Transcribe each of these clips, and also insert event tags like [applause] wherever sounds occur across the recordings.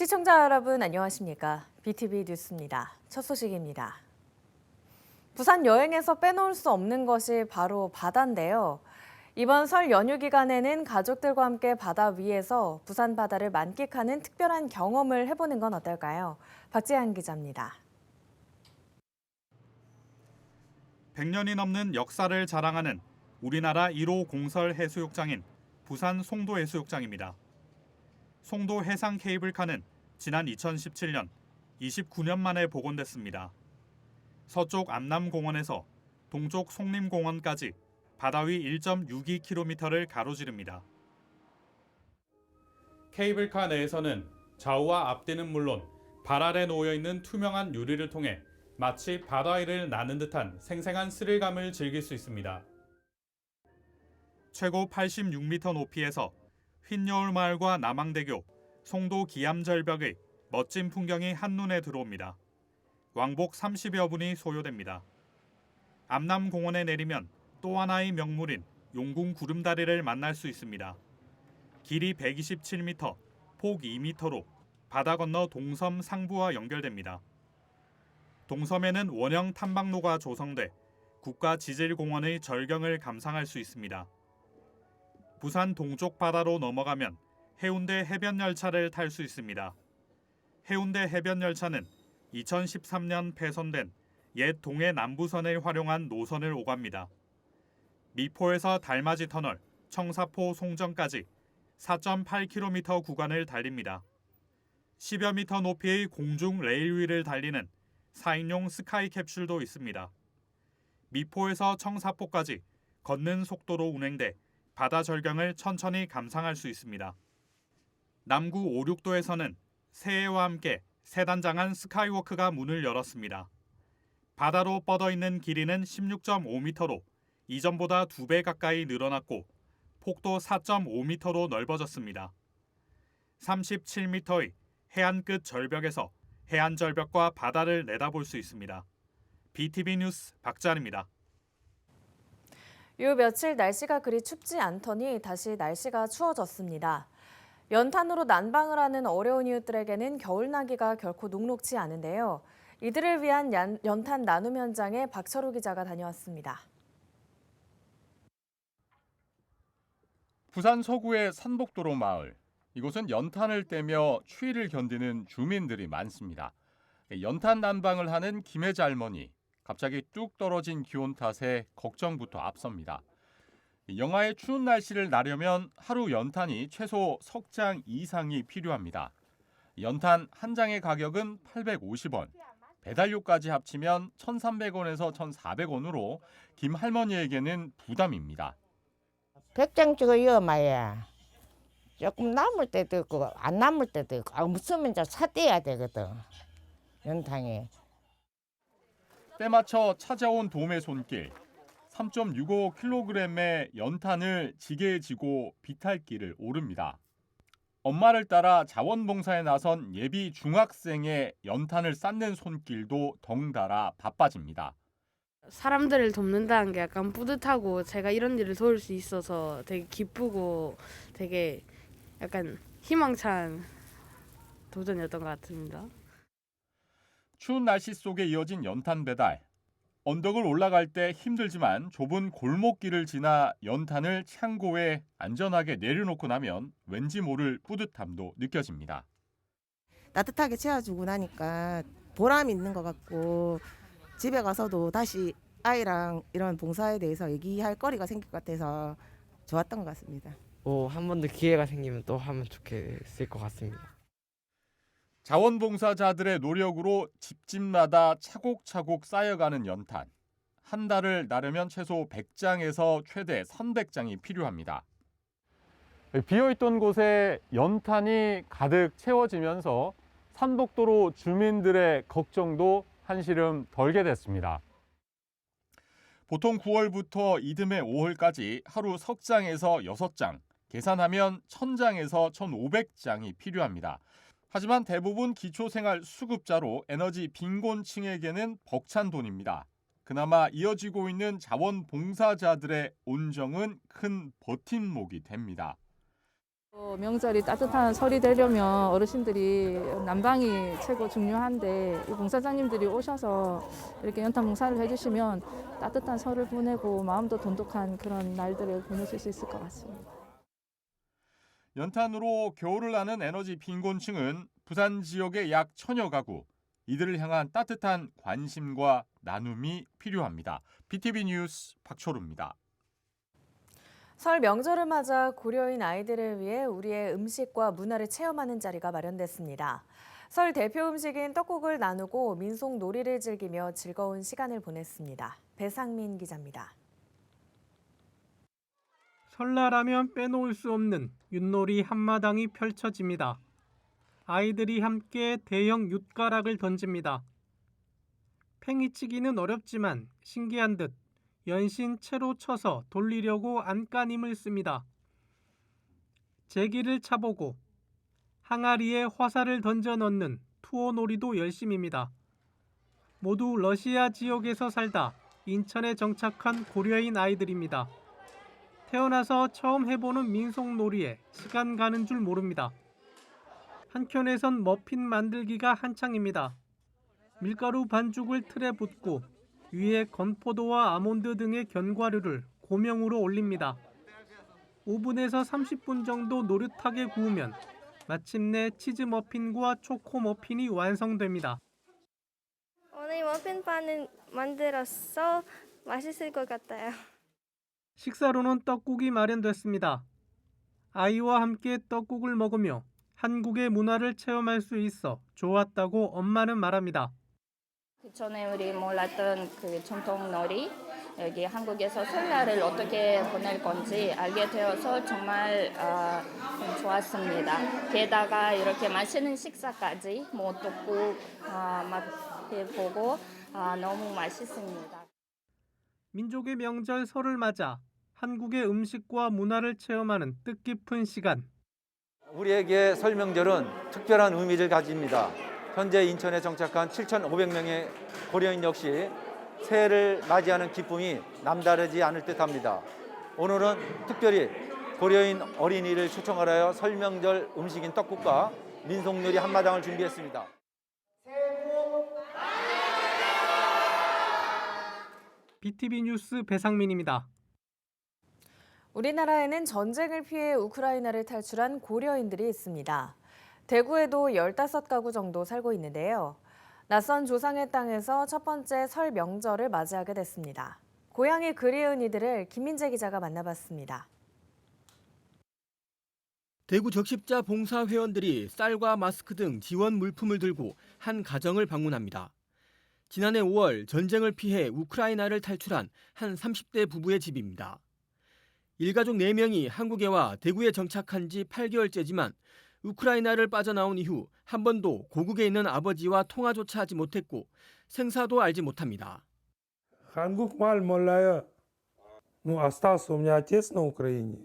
시청자 여러분 안녕하십니까? BTV 뉴스입니다. 첫 소식입니다. 부산 여행에서 빼놓을 수 없는 것이 바로 바다인데요. 이번 설 연휴 기간에는 가족들과 함께 바다 위에서 부산 바다를 만끽하는 특별한 경험을 해보는 건 어떨까요? 박지한 기자입니다. 100년이 넘는 역사를 자랑하는 우리나라 1호 공설 해수욕장인 부산 송도 해수욕장입니다. 송도 해상 케이블카는 지난 2017년 29년 만에 복원됐습니다. 서쪽 암남공원에서 동쪽 송림공원까지 바다 위 1.62km를 가로지릅니다. 케이블카 내에서는 좌우와 앞뒤는 물론 발 아래 놓여 있는 투명한 유리를 통해 마치 바다 위를 나는 듯한 생생한 스릴감을 즐길 수 있습니다. 최고 86m 높이에서 흰여울 마을과 남항대교, 송도 기암절벽의 멋진 풍경이 한눈에 들어옵니다. 왕복 30여 분이 소요됩니다. 암남공원에 내리면 또 하나의 명물인 용궁 구름다리를 만날 수 있습니다. 길이 127m, 폭 2m로 바다 건너 동섬 상부와 연결됩니다. 동섬에는 원형 탐방로가 조성돼 국가 지질공원의 절경을 감상할 수 있습니다. 부산 동쪽 바다로 넘어가면 해운대 해변 열차를 탈 수 있습니다. 해운대 해변 열차는 2013년 폐선된 옛 동해 남부선을 활용한 노선을 오갑니다. 미포에서 달맞이 터널, 청사포 송정까지 4.8km 구간을 달립니다. 10여 미터 높이의 공중 레일 위를 달리는 4인용 스카이 캡슐도 있습니다. 미포에서 청사포까지 걷는 속도로 운행돼 바다 절경을 천천히 감상할 수 있습니다. 남구 5, 6도에서는 새해와 함께 세단장한 스카이워크가 문을 열었습니다. 바다로 뻗어 있는 길이는 16.5m로 이전보다 2배 가까이 늘어났고 폭도 4.5m로 넓어졌습니다. 37m의 해안 끝 절벽에서 해안 절벽과 바다를 내다볼 수 있습니다. BTV 뉴스 박찬입니다. 요 며칠 날씨가 그리 춥지 않더니 다시 날씨가 추워졌습니다. 연탄으로 난방을 하는 어려운 이웃들에게는 겨울나기가 결코 녹록지 않은데요. 이들을 위한 연, 연탄 나눔 현장에 박철우 기자가 다녀왔습니다. 부산 서구의 산복도로 마을. 이곳은 연탄을 떼며 추위를 견디는 주민들이 많습니다. 연탄 난방을 하는 김혜자 할머니. 갑자기 뚝 떨어진 기온 탓에 걱정부터 앞섭니다. 영하의 추운 날씨를 나려면 하루 연탄이 최소 석 장 이상이 필요합니다. 연탄 한 장의 가격은 850원. 배달료까지 합치면 1,300원에서 1,400원으로 김 할머니에게는 부담입니다. 백장 찍어요, 마야. 조금 남을 때도 있고, 안 남을 때도 있고, 아, 무서면 이제 사떼야 되거든. 연탕에. 때 맞춰 찾아온 도매 손길. 3.65kg의 연탄을 지게에 지고 비탈길을 오릅니다. 엄마를 따라 자원봉사에 나선 예비 중학생의 연탄을 쌓는 손길도 덩달아 바빠집니다. 사람들을 돕는다는 게 약간 뿌듯하고 제가 이런 일을 도울 수 있어서 되게 기쁘고 되게 약간 희망찬 도전이었던 것 같습니다. 추운 날씨 속에 이어진 연탄 배달. 언덕을 올라갈 때 힘들지만 좁은 골목길을 지나 연탄을 창고에 안전하게 내려놓고 나면 왠지 모를 뿌듯함도 느껴집니다. 따뜻하게 채워주고 나니까 보람이 있는 것 같고 집에 가서도 다시 아이랑 이런 봉사에 대해서 얘기할 거리가 생길 것 같아서 좋았던 것 같습니다. 뭐한번 더 기회가 생기면 또 하면 좋겠을 것 같습니다. 자원봉사자들의 노력으로 집집마다 차곡차곡 쌓여가는 연탄. 한 달을 나려면 최소 100장에서 최대 300장이 필요합니다. 비어있던 곳에 연탄이 가득 채워지면서 산복도로 주민들의 걱정도 한시름 덜게 됐습니다. 보통 9월부터 이듬해 5월까지 하루 석 장에서 6장, 계산하면 1000장에서 1500장이 필요합니다. 하지만 대부분 기초생활 수급자로 에너지 빈곤층에게는 벅찬 돈입니다. 그나마 이어지고 있는 자원봉사자들의 온정은 큰 버팀목이 됩니다. 어, 명절이 따뜻한 설이 되려면 어르신들이 난방이 최고 중요한데 이 봉사장님들이 오셔서 이렇게 연탄 봉사를 해주시면 따뜻한 설을 보내고 마음도 돈독한 그런 날들을 보내실 수 있을 것 같습니다. 연탄으로 겨울을 나는 에너지 빈곤층은 부산 지역의 약 천여 가구. 이들을 향한 따뜻한 관심과 나눔이 필요합니다. BTV 뉴스 박초루입니다. 설 명절을 맞아 고려인 아이들을 위해 우리의 음식과 문화를 체험하는 자리가 마련됐습니다. 설 대표 음식인 떡국을 나누고 민속 놀이를 즐기며 즐거운 시간을 보냈습니다. 배상민 기자입니다. 설날하면 빼놓을 수 없는 윷놀이 한마당이 펼쳐집니다. 아이들이 함께 대형 윷가락을 던집니다. 팽이치기는 어렵지만 신기한 듯 연신 채로 쳐서 돌리려고 안간힘을 씁니다. 제기를 차보고 항아리에 화살을 던져 넣는 투어놀이도 열심입니다. 모두 러시아 지역에서 살다 인천에 정착한 고려인 아이들입니다. 태어나서 처음 해보는 민속놀이에 시간 가는 줄 모릅니다. 한켠에선 머핀 만들기가 한창입니다. 밀가루 반죽을 틀에 붓고 위에 건포도와 아몬드 등의 견과류를 고명으로 올립니다. 5분에서 30분 정도 노릇하게 구우면 마침내 치즈 머핀과 초코 머핀이 완성됩니다. 오늘 머핀빵을 만들었어 맛있을 것 같아요. 식사로는 떡국이 마련됐습니다. 아이와 함께 떡국을 먹으며 한국의 문화를 체험할 수 있어 좋았다고 엄마는 말합니다. 그 전에 우리 몰랐던 그 전통 놀이 여기 한국에서 설날을 어떻게 보낼 건지 알게 되어서 정말 아, 좋았습니다. 게다가 이렇게 맛있는 식사까지 뭐 떡국 아, 막 해보고 아, 너무 맛있습니다. 민족의 명절 설을 맞아 한국의 음식과 문화를 체험하는 뜻깊은 시간. 우리에게 설명절은 특별한 의미를 가집니다. 현재 인천에 정착한 7,500명의 고려인 역시 새해를 맞이하는 기쁨이 남다르지 않을 듯합니다. 오늘은 특별히 고려인 어린이를 초청하여 설명절 음식인 떡국과 민속놀이 한마당을 준비했습니다. BTV 뉴스 배상민입니다. 우리나라에는 전쟁을 피해 우크라이나를 탈출한 고려인들이 있습니다. 대구에도 15가구 정도 살고 있는데요. 낯선 조상의 땅에서 첫 번째 설 명절을 맞이하게 됐습니다. 고향이 그리운 이들을 김민재 기자가 만나봤습니다. 대구 적십자 봉사 회원들이 쌀과 마스크 등 지원 물품을 들고 한 가정을 방문합니다. 지난해 5월 전쟁을 피해 우크라이나를 탈출한 한 30대 부부의 집입니다. 일가족 4명이 한국에 와 대구에 정착한 지 8개월째지만 우크라이나를 빠져나온 이후 한 번도 고국에 있는 아버지와 통화조차 하지 못했고 생사도 알지 못합니다. 한국말 몰라요. Ну, остался у меня отец на Украине.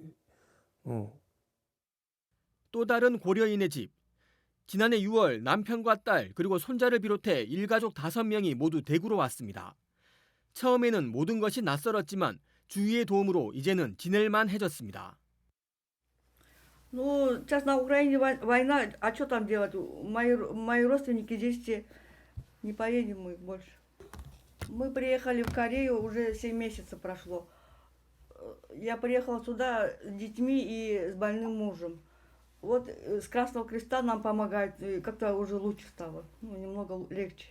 Ну, 또 다른 고려인의 집. 지난해 6월 남편과 딸 그리고 손자를 비롯해 일가족 5명이 모두 대구로 왔습니다. 처음에는 모든 것이 낯설었지만 주위의 도움으로 이제는 지낼만 해졌습니다. Ну, сейчас на Украине вой- война, а что там делать? Мои, ро- мои родственники здесь все. Не поедем мы больше. Мы приехали в Корею, уже 7 месяцев прошло. Э, Я приехала сюда с детьми и с больным мужем. Вот э, с Красного Креста нам помогает, и как-то уже лучше стало, ну, немного л- легче.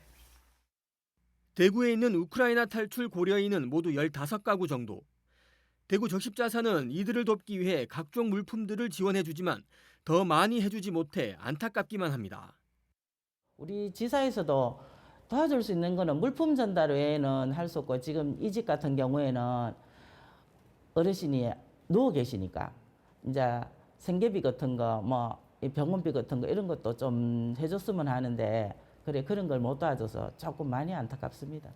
대구에 있는 우크라이나 탈출 고려인은 모두 15가구 정도. 대구 적십자사는 이들을 돕기 위해 각종 물품들을 지원해주지만 더 많이 해주지 못해 안타깝기만 합니다. 우리 지사에서도 도와줄 수 있는 거는 물품 전달 외에는 할 수 없고 지금 이 집 같은 경우에는 어르신이 누워 계시니까 이제 생계비 같은 거 뭐 병원비 같은 거 이런 것도 좀 해줬으면 하는데 그래 그런 걸 못 도와줘서 조금 많이 안타깝습니다.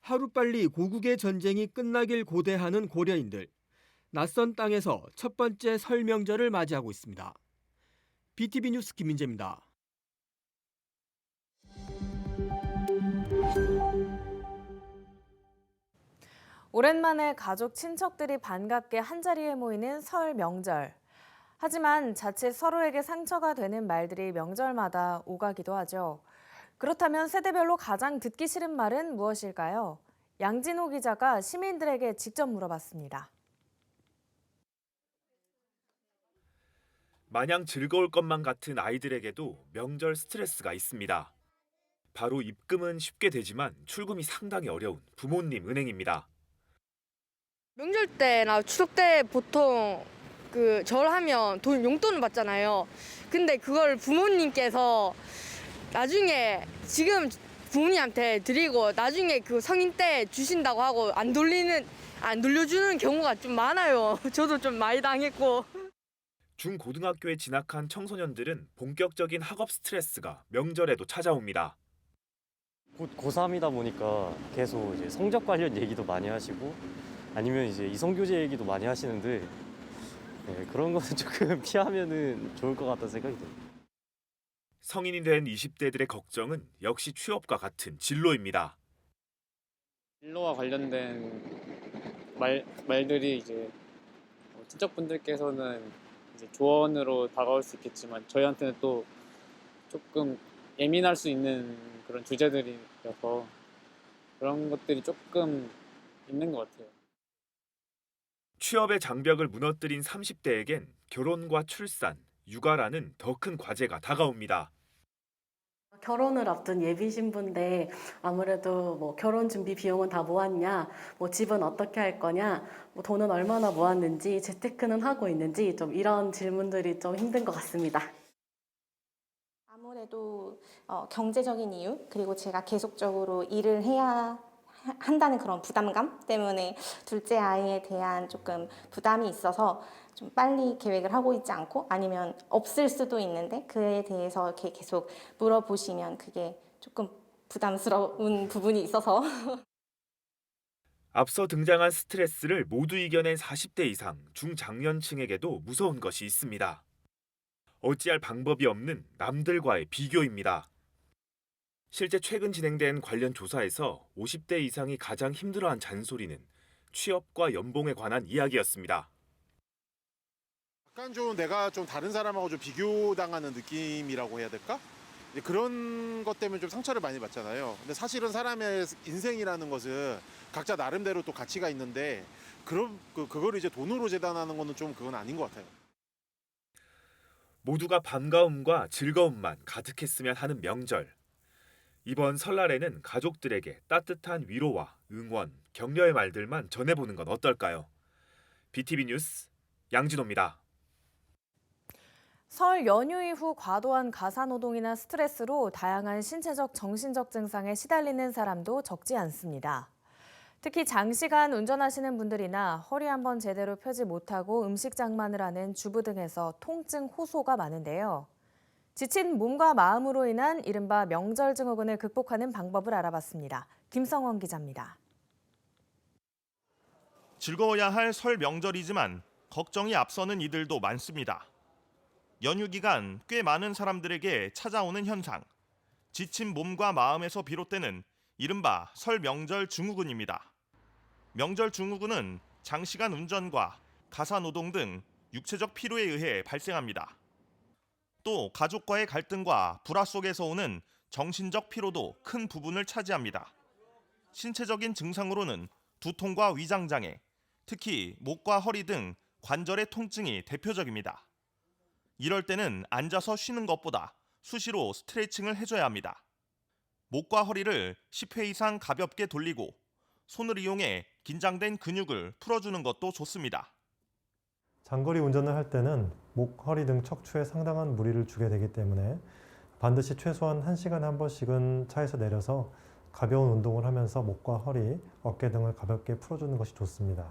하루빨리 고국의 전쟁이 끝나길 고대하는 고려인들. 낯선 땅에서 첫 번째 설 명절을 맞이하고 있습니다. BTV 뉴스 김민재입니다. 오랜만에 가족 친척들이 반갑게 한자리에 모이는 설 명절. 하지만 자칫 서로에게 상처가 되는 말들이 명절마다 오가기도 하죠. 그렇다면 세대별로 가장 듣기 싫은 말은 무엇일까요? 양진호 기자가 시민들에게 직접 물어봤습니다. 마냥 즐거울 것만 같은 아이들에게도 명절 스트레스가 있습니다. 바로 입금은 쉽게 되지만 출금이 상당히 어려운 부모님 은행입니다. 명절 때나 추석 때 보통 그 절하면 돈 용돈을 받잖아요. 근데 그걸 부모님께서 나중에 지금 부모님한테 드리고 나중에 그 성인 때 주신다고 하고 안 돌리는 안 돌려주는 경우가 좀 많아요. [laughs] 저도 좀 많이 당했고. 중고등학교에 진학한 청소년들은 본격적인 학업 스트레스가 명절에도 찾아옵니다. 곧 고3이다 보니까 계속 이제 성적 관련 얘기도 많이 하시고 아니면 이제 이성교제 얘기도 많이 하시는데 네, 그런 것은 [laughs] 조금 피하면은 좋을 것 같다는 생각이 듭니다. 성인이 된 20대들의 걱정은 역시 취업과 같은 진로입니다. 진로와 관련된 말 말들이 이제 어, 친척분들께서는 이제 조언으로 다가올 수 있겠지만 저희한테는 또 조금 예민할 수 있는 그런 주제들이어서 그런 것들이 조금 있는 것 같아요. 취업의 장벽을 무너뜨린 30대에겐 결혼과 출산, 육아라는 더 큰 과제가 다가옵니다. 결혼을 앞둔 예비 신부인데 아무래도 뭐 결혼 준비 비용은 다 모았냐, 뭐 집은 어떻게 할 거냐, 뭐 돈은 얼마나 모았는지, 재테크는 하고 있는지 좀 이런 질문들이 좀 힘든 것 같습니다. 아무래도 어, 경제적인 이유 그리고 제가 계속적으로 일을 해야 하- 한다는 그런 부담감 때문에 둘째 아이에 대한 조금 부담이 있어서 좀 빨리 계획을 하고 있지 않고 아니면 없을 수도 있는데 그에 대해서 이렇게 계속 물어보시면 그게 조금 부담스러운 [laughs] 부분이 있어서 앞서 등장한 스트레스를 모두 이겨낸 40대 이상 중장년층에게도 무서운 것이 있습니다. 어찌할 방법이 없는 남들과의 비교입니다. 실제 최근 진행된 관련 조사에서 50대 이상이 가장 힘들어한 잔소리는 취업과 연봉에 관한 이야기였습니다. 약간 좀 내가 좀 다른 사람하고 좀 비교당하는 느낌이라고 해야 될까? 이제 그런 것 때문에 좀 상처를 많이 받잖아요. 근데 사실은 사람의 인생이라는 것은 각자 나름대로 또 가치가 있는데 그런 그 그걸 이제 돈으로 재단하는 거는 좀 그건 아닌 것 같아요. 모두가 반가움과 즐거움만 가득했으면 하는 명절. 이번 설날에는 가족들에게 따뜻한 위로와 응원, 격려의 말들만 전해보는 건 어떨까요? BTV 뉴스 양진호입니다. 설 연휴 이후 과도한 가사노동이나 스트레스로 다양한 신체적, 정신적 증상에 시달리는 사람도 적지 않습니다. 특히 장시간 운전하시는 분들이나 허리 한번 제대로 펴지 못하고 음식 장만을 하는 주부 등에서 통증 호소가 많은데요. 지친 몸과 마음으로 인한 이른바 명절 증후군을 극복하는 방법을 알아봤습니다. 김성원 기자입니다. 즐거워야 할 설 명절이지만 걱정이 앞서는 이들도 많습니다. 연휴 기간 꽤 많은 사람들에게 찾아오는 현상. 지친 몸과 마음에서 비롯되는 이른바 설 명절 증후군입니다. 명절 증후군은 장시간 운전과 가사 노동 등 육체적 피로에 의해 발생합니다. 또 가족과의 갈등과 불화 속에서 오는 정신적 피로도 큰 부분을 차지합니다. 신체적인 증상으로는 두통과 위장 장애, 특히 목과 허리 등 관절의 통증이 대표적입니다. 이럴 때는 앉아서 쉬는 것보다 수시로 스트레칭을 해줘야 합니다. 목과 허리를 10회 이상 가볍게 돌리고 손을 이용해 긴장된 근육을 풀어주는 것도 좋습니다. 장거리 운전을 할 때는 목, 허리 등 척추에 상당한 무리를 주게 되기 때문에 반드시 최소한 1시간에 한 번씩은 차에서 내려서 가벼운 운동을 하면서 목과 허리, 어깨 등을 가볍게 풀어주는 것이 좋습니다.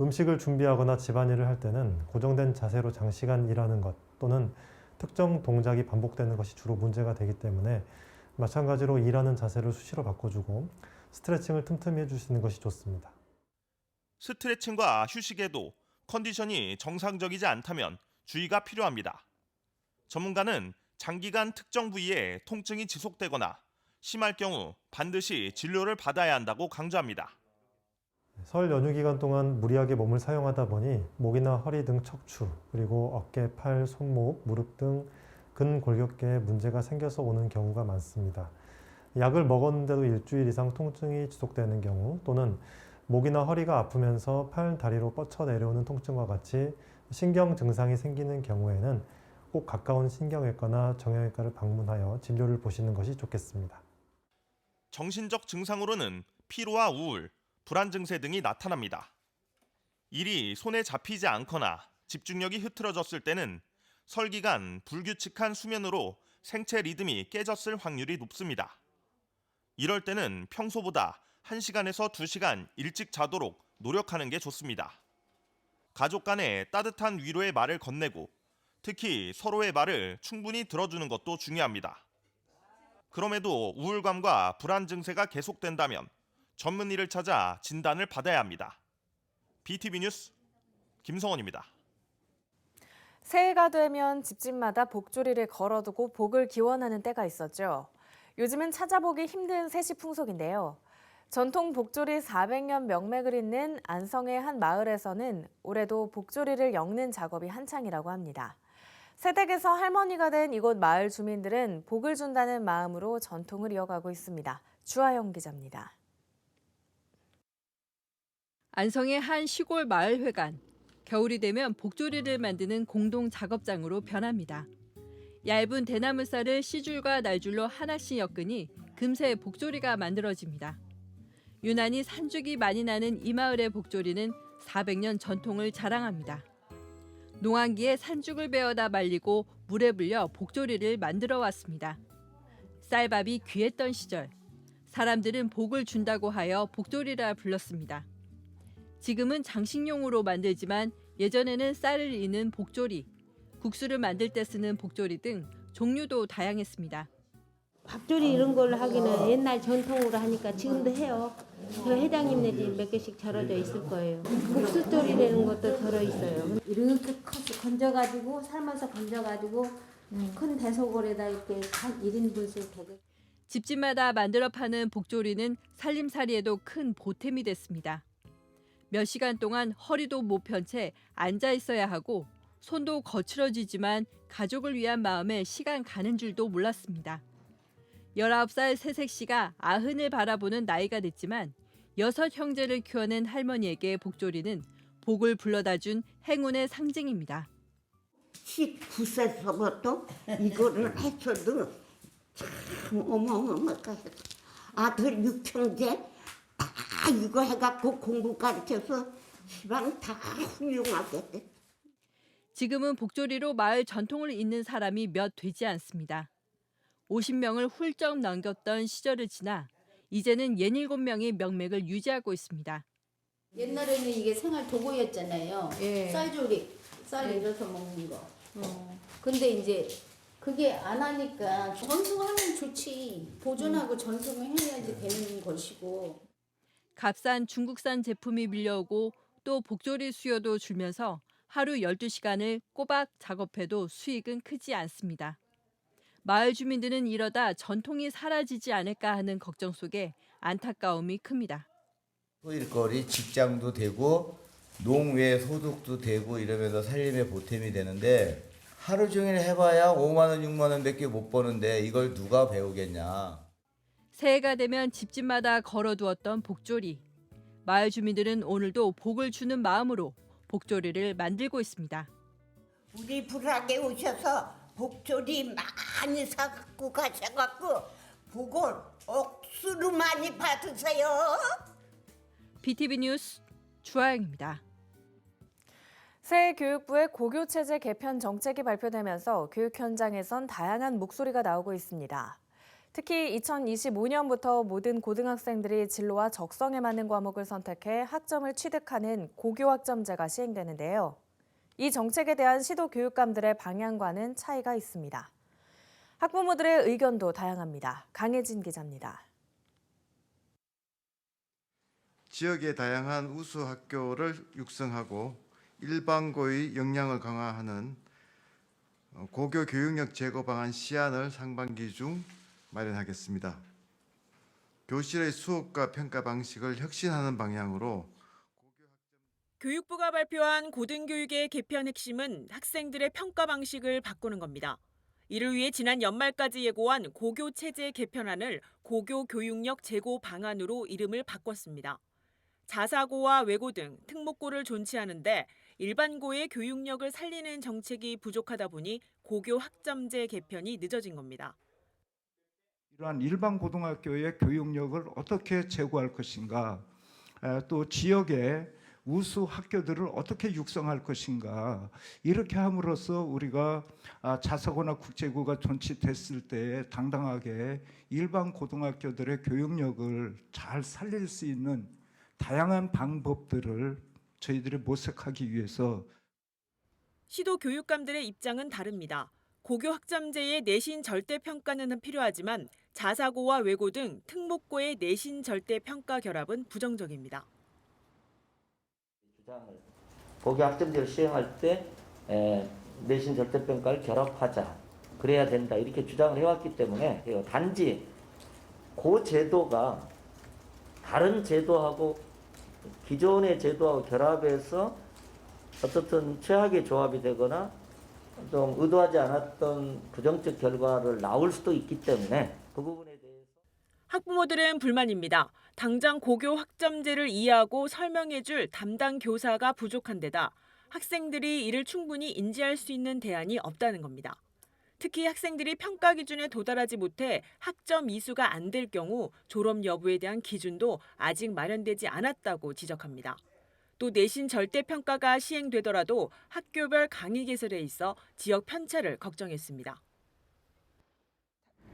음식을 준비하거나 집안일을 할 때는 고정된 자세로 장시간 일하는 것 또는 특정 동작이 반복되는 것이 주로 문제가 되기 때문에 마찬가지로 일하는 자세를 수시로 바꿔주고 스트레칭을 틈틈이 해주시는 것이 좋습니다. 스트레칭과 휴식에도 컨디션이 정상적이지 않다면 주의가 필요합니다. 전문가는 장기간 특정 부위에 통증이 지속되거나 심할 경우 반드시 진료를 받아야 한다고 강조합니다. 설 연휴 기간 동안 무리하게 몸을 사용하다 보니 목이나 허리 등 척추, 그리고 어깨, 팔, 손목, 무릎 등 근골격계에 문제가 생겨서 오는 경우가 많습니다. 약을 먹었는데도 일주일 이상 통증이 지속되는 경우 또는 목이나 허리가 아프면서 팔, 다리로 뻗쳐 내려오는 통증과 같이 신경 증상이 생기는 경우에는 꼭 가까운 신경외과나 정형외과를 방문하여 진료를 보시는 것이 좋겠습니다. 정신적 증상으로는 피로와 우울, 불안 증세 등이 나타납니다. 일이 손에 잡히지 않거나 집중력이 흐트러졌을 때는 설 기간 불규칙한 수면으로 생체 리듬이 깨졌을 확률이 높습니다. 이럴 때는 평소보다 1시간에서 2시간 일찍 자도록 노력하는 게 좋습니다. 가족 간에 따뜻한 위로의 말을 건네고 특히 서로의 말을 충분히 들어주는 것도 중요합니다. 그럼에도 우울감과 불안 증세가 계속된다면 전문의를 찾아 진단을 받아야 합니다. BTV 뉴스 김성원입니다. 새해가 되면 집집마다 복조리를 걸어두고 복을 기원하는 때가 있었죠. 요즘은 찾아보기 힘든 세시 풍속인데요. 전통 복조리 400년 명맥을 잇는 안성의 한 마을에서는 올해도 복조리를 엮는 작업이 한창이라고 합니다. 새댁에서 할머니가 된 이곳 마을 주민들은 복을 준다는 마음으로 전통을 이어가고 있습니다. 주하영 기자입니다. 안성의 한 시골 마을 회관. 겨울이 되면 복조리를 만드는 공동 작업장으로 변합니다. 얇은 대나무 쌀을 씨줄과 날줄로 하나씩 엮으니 금세 복조리가 만들어집니다. 유난히 산죽이 많이 나는 이 마을의 복조리는 400년 전통을 자랑합니다. 농한기에 산죽을 베어다 말리고 물에 불려 복조리를 만들어 왔습니다. 쌀밥이 귀했던 시절 사람들은 복을 준다고 하여 복조리라 불렀습니다. 지금은 장식용으로 만들지만 예전에는 쌀을 이는 복조리, 국수를 만들 때 쓰는 복조리 등 종류도 다양했습니다. 밥조리 이런 걸 하기는 옛날 전통으로 하니까 지금도 해요. 저 회장님네 집몇 개씩 절여져 있을 거예요. 국수조리라는 것도 절여 있어요. 이렇게 커서 건져가지고 삶아서 건져가지고 큰 대소골에다 이렇게 한 1인분씩 되게. 집집마다 만들어 파는 복조리는 살림살이에도 큰 보탬이 됐습니다. 몇 시간 동안 허리도 못 편 채 앉아 있어야 하고 손도 거칠어지지만 가족을 위한 마음에 시간 가는 줄도 몰랐습니다. 19살 새색 씨가 아흔을 바라보는 나이가 됐지만 여섯 형제를 키워낸 할머니에게 복조리는 복을 불러다 준 행운의 상징입니다. 19세서부터 이거를 했어도 참 어마어마하게 했어. 아들 육형제 다 이거 해갖고 공부 가르쳐서 시방 다 훌륭하게 돼. 지금은 복조리로 마을 전통을 잇는 사람이 몇 되지 않습니다. 50명을 훌쩍 넘겼던 시절을 지나 이제는 67명의 명맥을 유지하고 있습니다. 옛날에는 이게 생활 도구였잖아요. 예. 쌀조리, 쌀 잃어서 먹는 거. 근데 이제 그게 안 하니까 전수하면 좋지. 보존하고 전수를 해야지 되는 것이고. 값싼 중국산 제품이 밀려오고 또 복조리 수요도 줄면서 하루 12시간을 꼬박 작업해도 수익은 크지 않습니다. 마을 주민들은 이러다 전통이 사라지지 않을까 하는 걱정 속에 안타까움이 큽니다. 소일거리 직장도 되고 농외 소득도 되고 이러면서 살림의 보탬이 되는데 하루 종일 해봐야 5만 원, 6만 원밖에 못 버는데 이걸 누가 배우겠냐. 새해가 되면 집집마다 걸어두었던 복조리. 마을 주민들은 오늘도 복을 주는 마음으로 복조리를 만들고 있습니다. 우리 불악에 오셔서 복조리 많이 사갖고 가셔갖고 복을 억수로 많이 받으세요. BTV 뉴스 주하영입니다. 새 교육부의 고교체제 개편 정책이 발표되면서 교육 현장에선 다양한 목소리가 나오고 있습니다. 특히 2025년부터 모든 고등학생들이 진로와 적성에 맞는 과목을 선택해 학점을 취득하는 고교학점제가 시행되는데요. 이 정책에 대한 시도 교육감들의 방향과는 차이가 있습니다. 학부모들의 의견도 다양합니다. 강혜진 기자입니다. 지역의 다양한 우수 학교를 육성하고 일반고의 역량을 강화하는 어, 고교 교육력 제고 방안 시안을 상반기 중 마련하겠습니다. 교실의 수업과 평가 방식을 혁신하는 방향으로 교육부가 발표한 고등교육의 개편 핵심은 학생들의 평가 방식을 바꾸는 겁니다. 이를 위해 지난 연말까지 예고한 고교 체제 개편안을 고교 교육력 제고 방안으로 이름을 바꿨습니다. 자사고와 외고 등 특목고를 존치하는데 일반고의 교육력을 살리는 정책이 부족하다 보니 고교 학점제 개편이 늦어진 겁니다. 이러한 일반 고등학교의 교육력을 어떻게 제고할 것인가, 에, 또 지역의 우수 학교들을 어떻게 육성할 것인가 이렇게 함으로써 우리가 아, 자사고나 국제고가 존치됐을 때 당당하게 일반 고등학교들의 교육력을 잘 살릴 수 있는 다양한 방법들을 저희들이 모색하기 위해서 시도 교육감들의 입장은 다릅니다. 고교 학점제의 내신 절대 평가는 필요하지만 자사고와 외고 등 특목고의 내신 절대 평가 결합은 부정적입니다. 고교 학점제를 시행할 때 에, 내신 절대평가를 결합하자 그래야 된다 이렇게 주장을 해왔기 때문에 단지 그 제도가 다른 제도하고 기존의 제도하고 결합해서 어떻든 최악의 조합이 되거나 좀 의도하지 않았던 부정적 결과를 나올 수도 있기 때문에 그 부분에 대해서 학부모들은 불만입니다. 당장 고교 학점제를 이해하고 설명해줄 담당 교사가 부족한 데다 학생들이 이를 충분히 인지할 수 있는 대안이 없다는 겁니다. 특히 학생들이 평가 기준에 도달하지 못해 학점 이수가 안 될 경우 졸업 여부에 대한 기준도 아직 마련되지 않았다고 지적합니다. 또 내신 절대 평가가 시행되더라도 학교별 강의 개설에 있어 지역 편차를 걱정했습니다.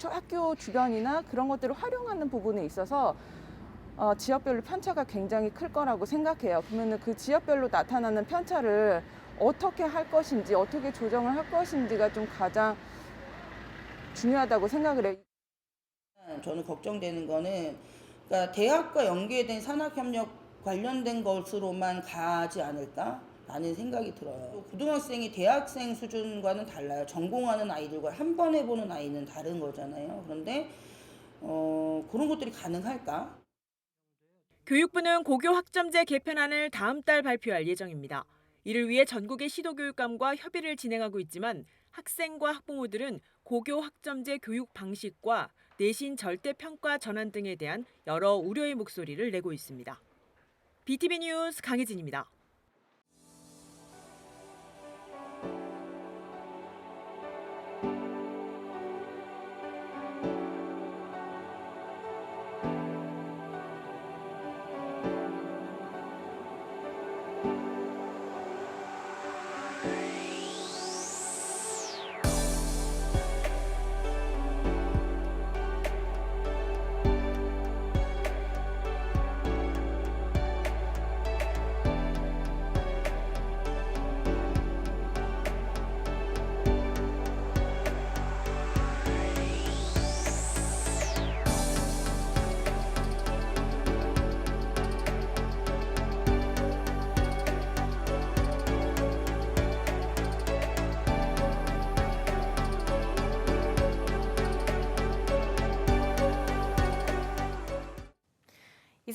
학교 주변이나 그런 것들을 활용하는 부분에 있어서 어, 지역별로 편차가 굉장히 클 거라고 생각해요. 그러면 그 지역별로 나타나는 편차를 어떻게 할 것인지, 어떻게 조정을 할 것인지가 좀 가장 중요하다고 생각을 해요. 저는 걱정되는 거는 그러니까 대학과 연계된 산학협력 관련된 것으로만 가지 않을까? 라는 생각이 들어요. 고등학생이 대학생 수준과는 달라요. 전공하는 아이들과 한 번 해보는 아이는 다른 거잖아요. 그런데 어, 그런 것들이 가능할까? 교육부는 고교 학점제 개편안을 다음 달 발표할 예정입니다. 이를 위해 전국의 시도교육감과 협의를 진행하고 있지만 학생과 학부모들은 고교 학점제 교육 방식과 내신 절대 평가 전환 등에 대한 여러 우려의 목소리를 내고 있습니다. BTV 뉴스 강혜진입니다.